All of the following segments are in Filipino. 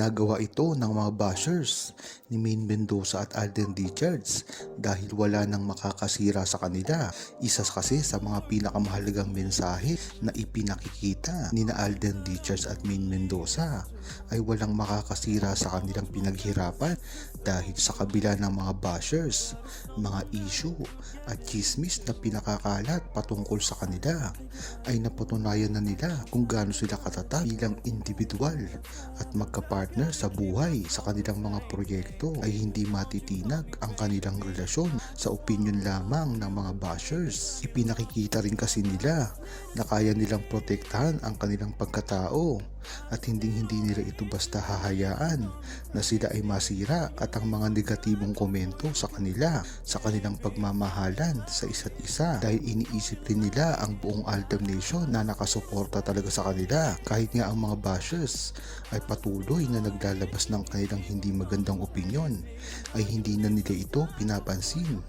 Ginagawa ito ng mga bashers ni Main Mendoza at Alden Richards dahil wala nang makakasira sa kanila. Isa kasi sa mga pinakamahalagang mensahe na ipinakikita ni na Alden Richards at Main Mendoza ay walang makakasira sa kanilang pinaghirapan dahil sa kabila ng mga bashers, mga issue at chismis na pinakakalat patungkol sa kanila ay napatunayan na nila kung gaano sila katatag bilang individual at magka-partner sa buhay sa kanilang mga proyekto ay hindi matitinag ang kanilang relasyon sa opinion lamang ng mga bashers. Ipinakikita rin kasi nila na kaya nilang protektahan ang kanilang pagkatao at hindi hindi nila ito basta hahayaan na sila ay masira at ang mga negatibong komento sa kanila sa kanilang pagmamahalan sa isa't isa dahil iniisip rin nila ang buong Aldam Nation na nakasuporta talaga sa kanila kahit nga ang mga bashers ay patuloy na naglalabas ng kanilang hindi magandang opinyon ay hindi na nila ito pinapansin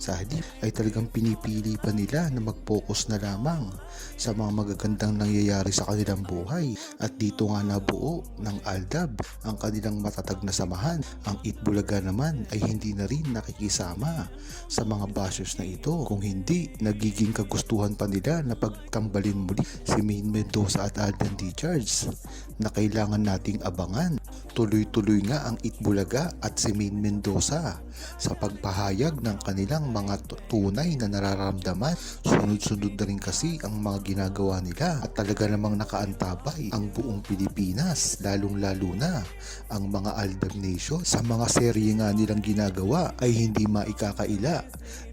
sa halip ay talagang pinipili pa nila na mag-focus na lamang sa mga magagandang nangyayari sa kanilang buhay at dito nga nabuo ng Aldab ang kanilang matatag na samahan. Ang Itbulaga naman ay hindi na rin nakikisama sa mga bashers na ito kung hindi nagiging kagustuhan pa nila na pagtambalin muli si Main Mendoza at Alden Richards na kailangan nating abangan. Tuloy-tuloy nga ang Itbulaga at si Main Mendoza sa pagpahayag ng kanilang mga tu- tunay na nararamdaman. Sunod-sunod na rin kasi ang mga ginagawa nila. At talaga namang nakaantabay ang buong Pilipinas lalong-lalo na ang mga Aldab Nation. Sa mga serye nga nilang ginagawa ay hindi maikakaila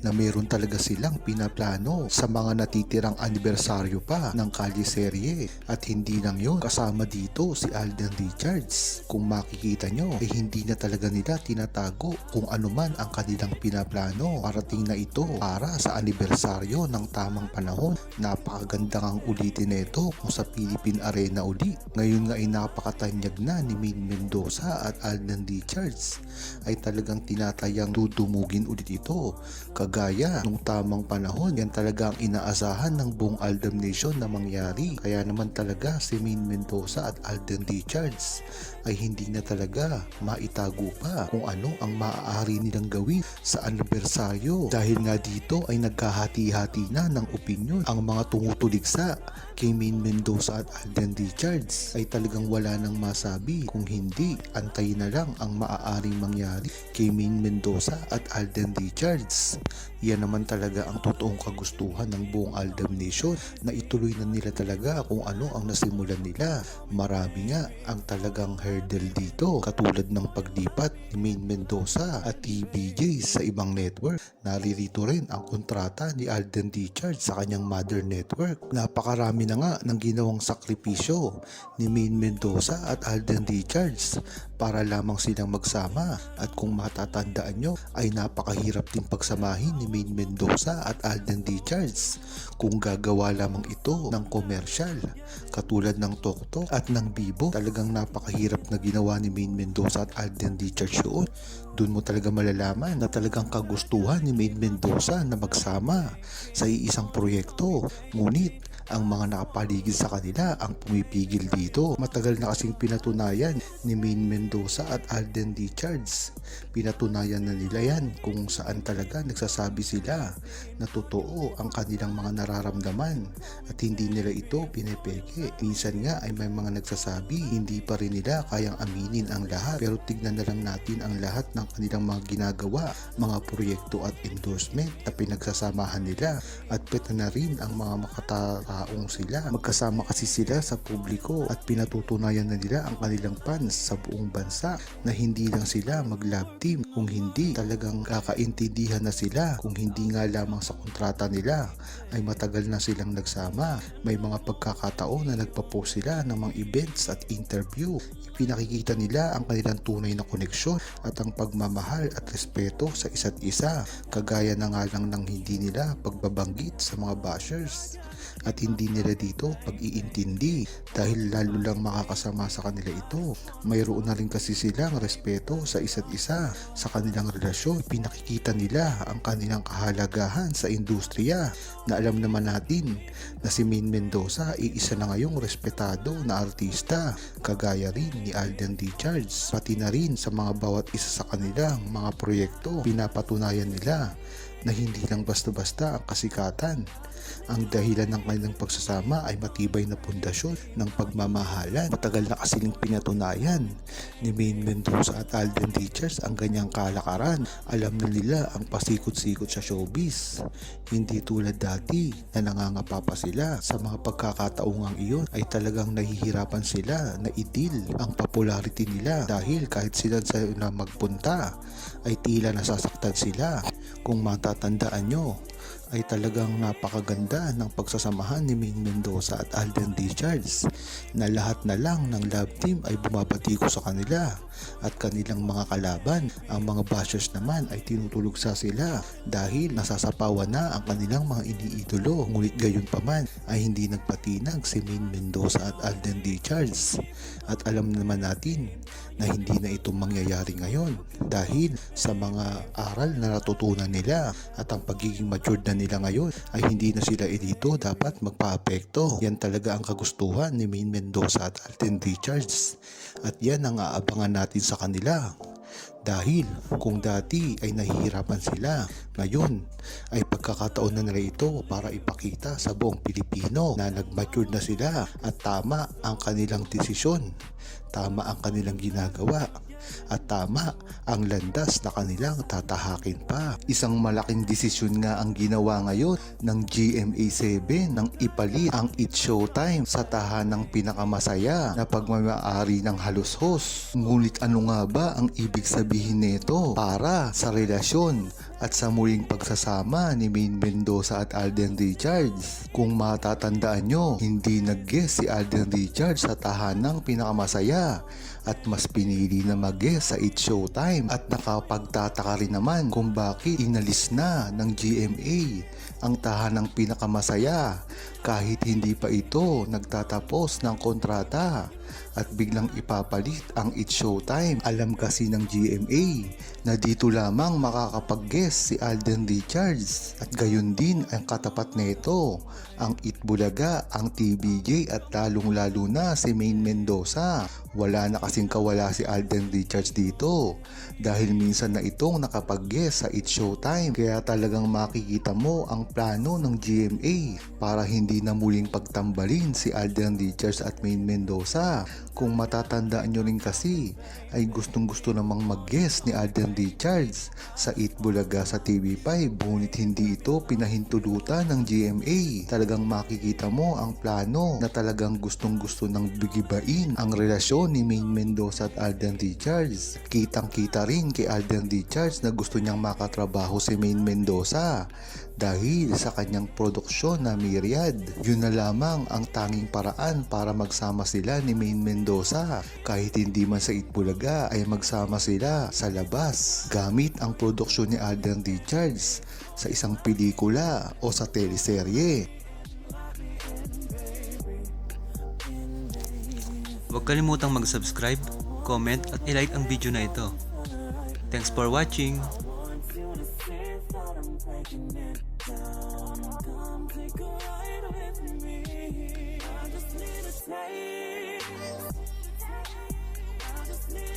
na meron talaga silang pinaplano sa mga natitirang anibersaryo pa ng Kali serye. At hindi lang yon kasama dito si Alden Richards. Kung makikita nyo ay hindi na talaga nila tinatago kung ano man ang kanilang pinaplano parating na ito para sa anibersaryo ng tamang panahon. Napakaganda ang ulitin nito kung sa Philippine Arena uli. Ngayon nga ay napakatanyag na ni Main Mendoza at Alden Richards. Ay talagang tinatayang dudumugin ulit ito. Kagaya nung tamang panahon yan talaga ang inaasahan ng buong Aldam Nation na mangyari. Kaya naman talaga si Main Mendoza at Alden Richards ay hindi na talaga maitago pa kung ano ang maaari nilang gawin sa anibersaryo. Dahil nga dito ay nagkahati-hati na ng opinion ang mga tumutuligsa kay Main Mendoza at Alden Richards. Ay talagang wala nang masabi kung hindi antayin na lang ang maaaring mangyari kay Main Mendoza at Alden Richards. Yan naman talaga ang totoong kagustuhan ng buong Aldam Nation na ituloy na nila talaga kung ano ang nasimulan nila. Marami nga ang talagang hurdle dito katulad ng paglipat ni Main Mendoza at TBJ sa ibang network. Naririto rin ang kontrata ni Alden Richards sa kanyang mother network. Napakarami na nga ng ginawang sakripisyo ni Main Mendoza at Alden Richards para lamang silang magsama at kung matatandaan nyo ay napakahirap din pagsamahin ni Main Mendoza at Alden Richards kung gagawa lamang ito ng komersyal katulad ng Tokto at ng Bibo talagang napakahirap na ginawa ni Main Mendoza at Alden Richards yun doon mo talaga malalaman na talagang kagustuhan ni Main Mendoza na magsama sa iisang proyekto. Ngunit ang mga nakapaligid sa kanila ang pumipigil dito. Matagal na kasing pinatunayan ni Main Mendoza at Alden Richards. Pinatunayan na nila yan kung saan talaga nagsasabi sila na totoo ang kanilang mga nararamdaman at hindi nila ito pinepeke. Minsan nga ay may mga nagsasabi hindi pa rin nila kayang aminin ang lahat pero tignan na lang natin ang lahat ng kanilang mga ginagawa, mga proyekto at endorsement na pinagsasamahan nila at peta na rin ang mga makatataong sila. Magkasama kasi sila sa publiko at pinatutunayan na nila ang kanilang fans sa buong bansa na hindi lang sila mag-love team kung hindi talagang kakaintindihan na sila kung hindi nga lamang sa kontrata nila ay matagal na silang nagsama. May mga pagkakataon na nagpa-post sila ng mga events at interview. Pinakikita nila ang kanilang tunay na koneksyon at ang pagmamahal at respeto sa isa't isa kagaya na nga lang ng hindi nila pagbabanggit sa mga bashers. at hindi nila dito pag-iintindi dahil lalo lang makakasama sa kanila ito. Mayroon na rin kasi silang respeto sa isa't isa sa kanilang relasyon. Pinakikita nila ang kanilang kahalagahan sa industriya na alam naman natin na si Main Mendoza ay isa na ngayong respetado na artista kagaya rin ni Alden Richards pati na rin sa mga bawat isa sa kanilang mga proyekto pinapatunayan nila na hindi lang basta-basta ang kasikatan. Ang dahilan ng kanilang pagsasama ay matibay na pundasyon ng pagmamahalan. Matagal na kasi ng pinatunayan ni Main Mendoza at Alden Richards ang ganyang kalakaran. Alam na nila ang pasikot-sikot sa showbiz. Hindi tulad dati na nangangapa pa sila. Sa mga pagkakataong iyon ay talagang nahihirapan sila na itil ang popularity nila dahil kahit sila sa na magpunta ay tila nasasaktan sila. Kung matatandaan nyo, ay talagang napakaganda ng pagsasamahan ni Main Mendoza at Alden Richards na lahat na lang ng love team ay bumabati ko sa kanila at kanilang mga kalaban. Ang mga bashers naman ay tinutulog sa sila dahil nasasapawan na ang kanilang mga iniidolo. Ngunit gayon pa man ay hindi nagpatinag si Main Mendoza at Alden Richards. At alam naman natin na hindi na ito mangyayari ngayon dahil sa mga aral na natutunan nila at ang pagiging matured na nila ngayon ay hindi na sila dito dapat magpa-apekto. Yan talaga ang kagustuhan ni Main Mendoza at Alden Richards at yan ang aabangan natin sa kanila. Dahil kung dati ay nahihirapan sila, ngayon ay pagkakataon na nila ito para ipakita sa buong Pilipino na nag-mature na sila at tama ang kanilang desisyon, tama ang kanilang ginagawa at tama ang landas na kanilang tatahakin pa. Isang malaking desisyon nga ang ginawa ngayon ng GMA7 nang ipalit ang It Showtime sa tahanang pinakamasaya na pagmamayari ng halos-hos. Ngunit ano nga ba ang ibig sabihin nito para sa relasyon at sa muling pagsasama ni Main Mendoza at Alden Richards. Kung matatandaan nyo, hindi nag-guest si Alden Richards sa tahanang pinakamasaya at mas pinili na mag-guest sa It Showtime at nakapagtataka rin naman kung bakit inalis na ng GMA ang tahanang pinakamasaya kahit hindi pa ito nagtatapos ng kontrata at biglang ipapalit ang It Showtime. Alam kasi ng GMA na dito lamang makakapag-guest si Alden Richards at gayon din ang katapat nito ang It Bulaga, ang TBJ at lalong lalo na si Main Mendoza. Wala na kasing kawala si Alden Richards dito dahil minsan na itong nakapag-guest sa It Showtime kaya talagang makikita mo ang plano ng GMA para hindi na muling pagtambalin si Alden Richards at Main Mendoza. Kung matatandaan nyo rin kasi ay gustong gusto namang mag-guest ni Alden Richards sa It Bulaga sa TV5 ngunit hindi ito pinahintulutan ng GMA. Talagang makikita mo ang plano na talagang gustong gusto ng bigibain ang relasyon ni Main Mendoza at Alden Richards. Kitang kita rin kay Alden Richards na gusto niyang makatrabaho si Main Mendoza dahil sa kanyang produksyon na Myriad. Yun na lamang ang tanging paraan para magsama sila ni Main Mendoza. Kahit hindi man sa Itbulaga ay magsama sila sa labas gamit ang produksyon ni Alden Richards sa isang pelikula o sa teleserye. Huwag kalimutang mag-subscribe, comment at ilike ang video na ito. Thanks for watching!